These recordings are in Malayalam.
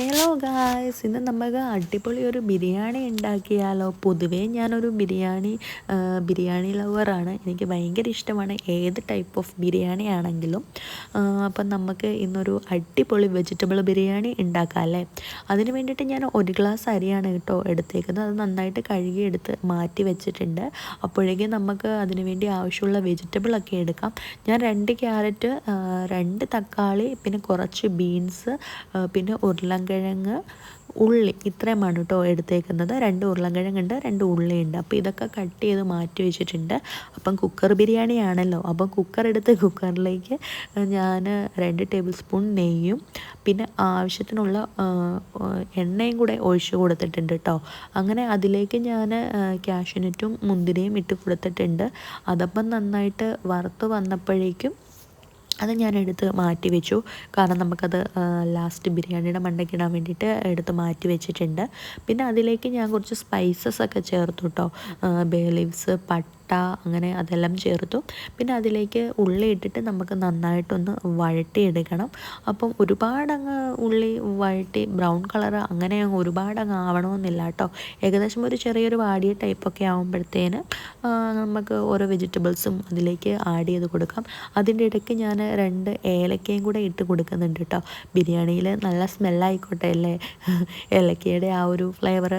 ഹലോ ഗായ്സ് ഇന്ന് നമുക്ക് അടിപൊളി ഒരു ബിരിയാണി ഉണ്ടാക്കിയാലോ? പൊതുവേ ഞാനൊരു ബിരിയാണി ബിരിയാണി ലവറാണ് എനിക്ക് ഭയങ്കര ഇഷ്ടമാണ് ഏത് ടൈപ്പ് ഓഫ് ബിരിയാണി ആണെങ്കിലും. അപ്പം നമുക്ക് ഇന്നൊരു അടിപൊളി വെജിറ്റബിൾ ബിരിയാണി ഉണ്ടാക്കാം അല്ലേ? അതിന് വേണ്ടിയിട്ട് ഞാൻ ഒരു ഗ്ലാസ് അരിയാണ് കേട്ടോ എടുത്തേക്കുന്നത്. അത് നന്നായിട്ട് കഴുകി എടുത്ത് മാറ്റി വെച്ചിട്ടുണ്ട്. അപ്പോഴേക്കും നമുക്ക് അതിന് വേണ്ടി ആവശ്യമുള്ള വെജിറ്റബിളൊക്കെ എടുക്കാം. ഞാൻ രണ്ട് ക്യാരറ്റ് രണ്ട് തക്കാളി പിന്നെ കുറച്ച് ബീൻസ് പിന്നെ ഉരുളൻകിഴങ്ങ് ഉള്ളി. ഇത്രയുമാണ് കേട്ടോ എടുത്തേക്കുന്നത്. രണ്ട് ഉരുളക്കിഴങ്ങുണ്ട് രണ്ട് ഉള്ളിയുണ്ട്. അപ്പോൾ ഇതൊക്കെ കട്ട് ചെയ്ത് മാറ്റി വെച്ചിട്ടുണ്ട്. അപ്പം കുക്കർ ബിരിയാണി ആണല്ലോ അപ്പം കുക്കർ എടുത്ത് കുക്കറിലേക്ക് ഞാൻ രണ്ട് ടേബിൾ സ്പൂൺ നെയ്യും പിന്നെ ആവശ്യത്തിനുള്ള എണ്ണയും കൂടെ ഒഴിച്ചു കൊടുത്തിട്ടുണ്ട് കേട്ടോ. അങ്ങനെ അതിലേക്ക് ഞാൻ ക്യാഷ്യൂനറ്റും മുന്തിരിയും ഇട്ട് കൊടുത്തിട്ടുണ്ട്. അതപ്പം നന്നായിട്ട് വറുത്ത് വന്നപ്പോഴേക്കും അത് ഞാൻ എടുത്ത് മാറ്റി വെച്ചു കാരണം നമുക്കത് ലാസ്റ്റ് ബിരിയാണിയുടെ മണ്ടയ്ക്കിടാൻ വേണ്ടിയിട്ട് എടുത്ത് മാറ്റി വെച്ചിട്ടുണ്ട് പിന്നെ അതിലേക്ക് ഞാൻ കുറച്ച് സ്പൈസസ് ഒക്കെ ചേർത്തു കേട്ടോ ബേ ലീവ്സ് പട്ട അങ്ങനെ അതെല്ലാം ചേർത്തു. പിന്നെ അതിലേക്ക് ഉള്ളി ഇട്ടിട്ട് നമുക്ക് നന്നായിട്ടൊന്ന് വഴട്ടിയെടുക്കണം അപ്പം ഒരുപാടങ്ങ് ഉള്ളി വഴട്ടി ബ്രൗൺ കളർ അങ്ങനെ ഒരുപാടങ്ങ് ആവണമെന്നില്ല കേട്ടോ ഏകദേശം ഒരു ചെറിയൊരു വാടിയ ടൈപ്പൊക്കെ ആകുമ്പോഴത്തേന് നമുക്ക് ഓരോ വെജിറ്റബിൾസും അതിലേക്ക് ആഡ് ചെയ്ത് കൊടുക്കാം. അതിന്റെ ഇടയ്ക്ക് ഞാൻ രണ്ട് ഏലക്കയും കൂടെ ഇട്ട് കൊടുക്കുന്നുണ്ട് കേട്ടോ ബിരിയാണിയിൽ നല്ല സ്മെല്ലായിക്കോട്ടെ അല്ലേ? ഏലക്കയുടെ ആ ഒരു ഫ്ലേവർ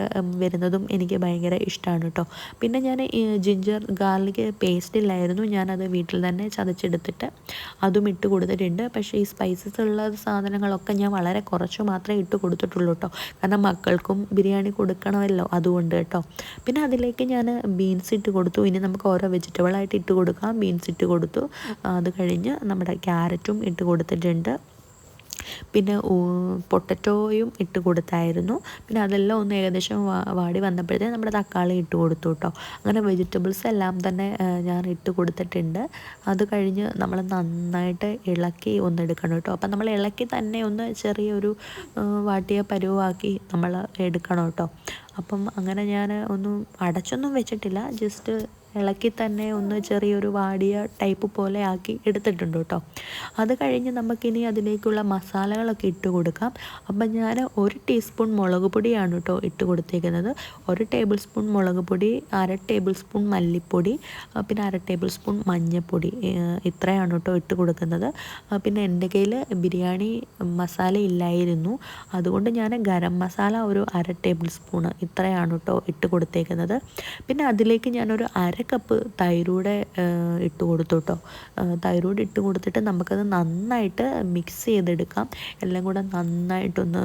വരുന്നതും എനിക്ക് ഭയങ്കര ഇഷ്ടമാണ് കേട്ടോ പിന്നെ ഞാൻ ജിഞ്ചർ ഗാർലിക് പേസ്റ്റ് ഇല്ലായിരുന്നു. ഞാനത് വീട്ടിൽ തന്നെ ചതച്ചെടുത്തിട്ട് അതും ഇട്ട് കൊടുത്തിട്ടുണ്ട്. പക്ഷേ ഈ സ്പൈസസ് ഉള്ള സാധനങ്ങളൊക്കെ ഞാൻ വളരെ കുറച്ച് മാത്രമേ ഇട്ട് കൊടുത്തിട്ടുള്ളൂ കേട്ടോ കാരണം മക്കൾക്കും ബിരിയാണി കൊടുക്കണമല്ലോ അതുകൊണ്ട് കേട്ടോ പിന്നെ അതിലേക്ക് ഞാൻ ബീൻസ് ഇട്ട് കൊടുത്തു. ഇനി നമുക്ക് ഓരോ വെജിറ്റബിളായിട്ട് ഇട്ട് കൊടുക്കാം. ബീൻസ് ഇട്ട് കൊടുത്തു. അത് കഴിഞ്ഞ് നമ്മുടെ ക്യാരറ്റും ഇട്ട് കൊടുത്തിട്ടുണ്ട്. പിന്നെ പൊട്ടറ്റോയും ഇട്ട് കൊടുത്തായിരുന്നു. പിന്നെ അതെല്ലാം ഒന്ന് ഏകദേശം വാടി വന്നപ്പോഴത്തേ നമ്മുടെ തക്കാളി ഇട്ട് കൊടുത്തു കേട്ടോ അങ്ങനെ വെജിറ്റബിൾസ് എല്ലാം തന്നെ ഞാൻ ഇട്ട് കൊടുത്തിട്ടുണ്ട്. അത് കഴിഞ്ഞ് നമ്മൾ നന്നായിട്ട് ഇളക്കി ഒന്ന് എടുക്കണം കേട്ടോ അപ്പം നമ്മൾ ഇളക്കി തന്നെ ഒന്ന് ചെറിയൊരു വാട്ടിയ പരുവാക്കി നമ്മൾ എടുക്കണം കേട്ടോ അപ്പം അങ്ങനെ ഞാൻ ഒന്നും അടച്ചൊന്നും വെച്ചിട്ടില്ല. ജസ്റ്റ് ഇളക്കി തന്നെ ഒന്ന് ചെറിയൊരു വാടിയ ടൈപ്പ് പോലെ ആക്കി എടുത്തിട്ടുണ്ട് കേട്ടോ. അത് കഴിഞ്ഞ് നമുക്കിനി അതിലേക്കുള്ള മസാലകളൊക്കെ ഇട്ട് കൊടുക്കാം. അപ്പം ഞാൻ ഒരു ടീസ്പൂൺ മുളക് പൊടിയാണ് കേട്ടോ ഇട്ട് കൊടുത്തേക്കുന്നത്. ഒരു ടേബിൾ സ്പൂൺ മുളക് പൊടി അര ടേബിൾ സ്പൂൺ മല്ലിപ്പൊടി പിന്നെ അര ടേബിൾ സ്പൂൺ മഞ്ഞൾപ്പൊടി ഇത്രയാണ് കേട്ടോ ഇട്ട് കൊടുക്കുന്നത്. പിന്നെ എന്റെ കയ്യിൽ ബിരിയാണി മസാല ഇല്ലായിരുന്നു. അതുകൊണ്ട് ഞാൻ ഗരം മസാല ഒരു അര ടേബിൾ സ്പൂൺ ഇത്രയാണ് കേട്ടോ ഇട്ട് കൊടുത്തേക്കുന്നത്. പിന്നെ അതിലേക്ക് ഞാനൊരു അര കപ്പ് തൈരൂടെ ഇട്ട് കൊടുത്തു കേട്ടോ തൈരൂടെ ഇട്ട് കൊടുത്തിട്ട് നമുക്കത് നന്നായിട്ട് മിക്സ് ചെയ്തെടുക്കാം. എല്ലാം കൂടെ നന്നായിട്ടൊന്ന്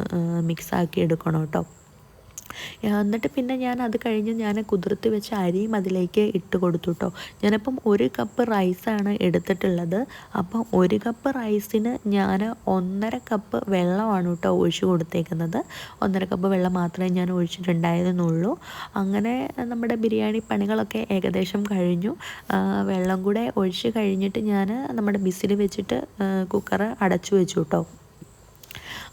മിക്സാക്കി എടുക്കണം കേട്ടോ. എന്നിട്ട് പിന്നെ ഞാൻ അത് കഴിഞ്ഞ് ഞാൻ കുതിർത്ത് വെച്ച അരിയും അതിലേക്ക് ഇട്ട് കൊടുത്തു കേട്ടോ ഞാനിപ്പം ഒരു കപ്പ് റൈസാണ് എടുത്തിട്ടുള്ളത്. അപ്പം ഒരു കപ്പ് റൈസിന് ഞാൻ ഒന്നര കപ്പ് വെള്ളമാണ് കേട്ടോ ഒഴിച്ചു കൊടുത്തേക്കുന്നത്. ഒന്നര കപ്പ് വെള്ളം മാത്രമേ ഞാൻ ഒഴിച്ചിട്ടുണ്ടായിരുന്നുള്ളൂ. അങ്ങനെ നമ്മുടെ ബിരിയാണി പണികളൊക്കെ ഏകദേശം കഴിഞ്ഞു. വെള്ളം കൂടെ ഒഴിച്ച് കഴിഞ്ഞിട്ട് ഞാൻ നമ്മുടെ ബിസിൽ വെച്ചിട്ട് കുക്കർ അടച്ചു വെച്ചു കേട്ടോ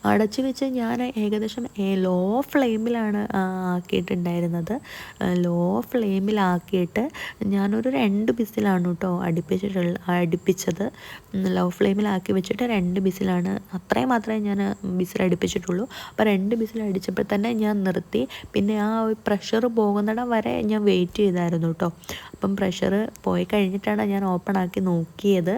അടച്ചു വെച്ച് ഞാൻ ഏകദേശം ലോ ഫ്ലെയിമിലാണ് ആക്കിയിട്ടുണ്ടായിരുന്നത്. ലോ ഫ്ലെയിമിലാക്കിയിട്ട് ഞാനൊരു രണ്ട് ബിസിലാണ് കേട്ടോ അടുപ്പിച്ചിട്ടുള്ള അടുപ്പിച്ചത്. ലോ ഫ്ലെയിമിലാക്കി വെച്ചിട്ട് രണ്ട് ബിസിലാണ്. അത്രയും മാത്രമേ ഞാൻ ബിസിൽ അടുപ്പിച്ചിട്ടുള്ളൂ. അപ്പോൾ രണ്ട് ബിസിൽ അടിച്ചപ്പോൾ തന്നെ ഞാൻ നിർത്തി. പിന്നെ ആ പ്രഷർ പോകുന്നിടം വരെ ഞാൻ വെയിറ്റ് ചെയ്തായിരുന്നു കേട്ടോ അപ്പം പ്രഷർ പോയി കഴിഞ്ഞിട്ടാണ് ഞാൻ ഓപ്പൺ ആക്കി നോക്കിയത്.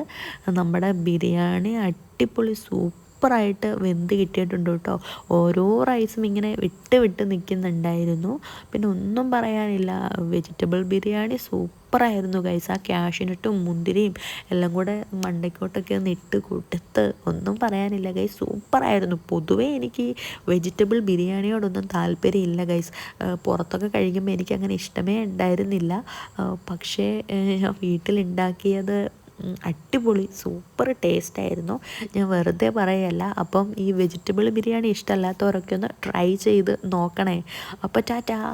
നമ്മുടെ ബിരിയാണി അടിപൊളി സൂപ്പ് സൂപ്പറായിട്ട് വെന്ത് കിട്ടിയിട്ടുണ്ട് കേട്ടോ. ഓരോ റൈസും ഇങ്ങനെ വിട്ട് വിട്ട് നിൽക്കുന്നുണ്ടായിരുന്നു. പിന്നെ ഒന്നും പറയാനില്ല. വെജിറ്റബിൾ ബിരിയാണി സൂപ്പറായിരുന്നു ഗൈസ് ആ ക്യാഷിനിട്ടും മുന്തിരിയും എല്ലാം കൂടെ മണ്ടയ്ക്കോട്ടൊക്കെ ഒന്ന് ഇട്ട് കൊടുത്ത് ഒന്നും പറയാനില്ല ഗൈസ് സൂപ്പറായിരുന്നു. പൊതുവേ എനിക്ക് വെജിറ്റബിൾ ബിരിയാണിയോടൊന്നും താല്പര്യമില്ല ഗൈസ് പുറത്തൊക്കെ കഴിക്കുമ്പോൾ എനിക്കങ്ങനെ ഇഷ്ടമേ ഉണ്ടായിരുന്നില്ല. പക്ഷേ വീട്ടിലുണ്ടാക്കിയത് അടിപൊളി സൂപ്പർ ടേസ്റ്റ് ആയിരുന്നു. ഞാൻ വെറുതെ പറയല്ല അപ്പം ഈ വെജിറ്റബിൾ ബിരിയാണി ഇഷ്ടമല്ലാത്തവരൊക്കെ ഒന്ന് ട്രൈ ചെയ്ത് നോക്കണേ. അപ്പോൾ ടാറ്റാ.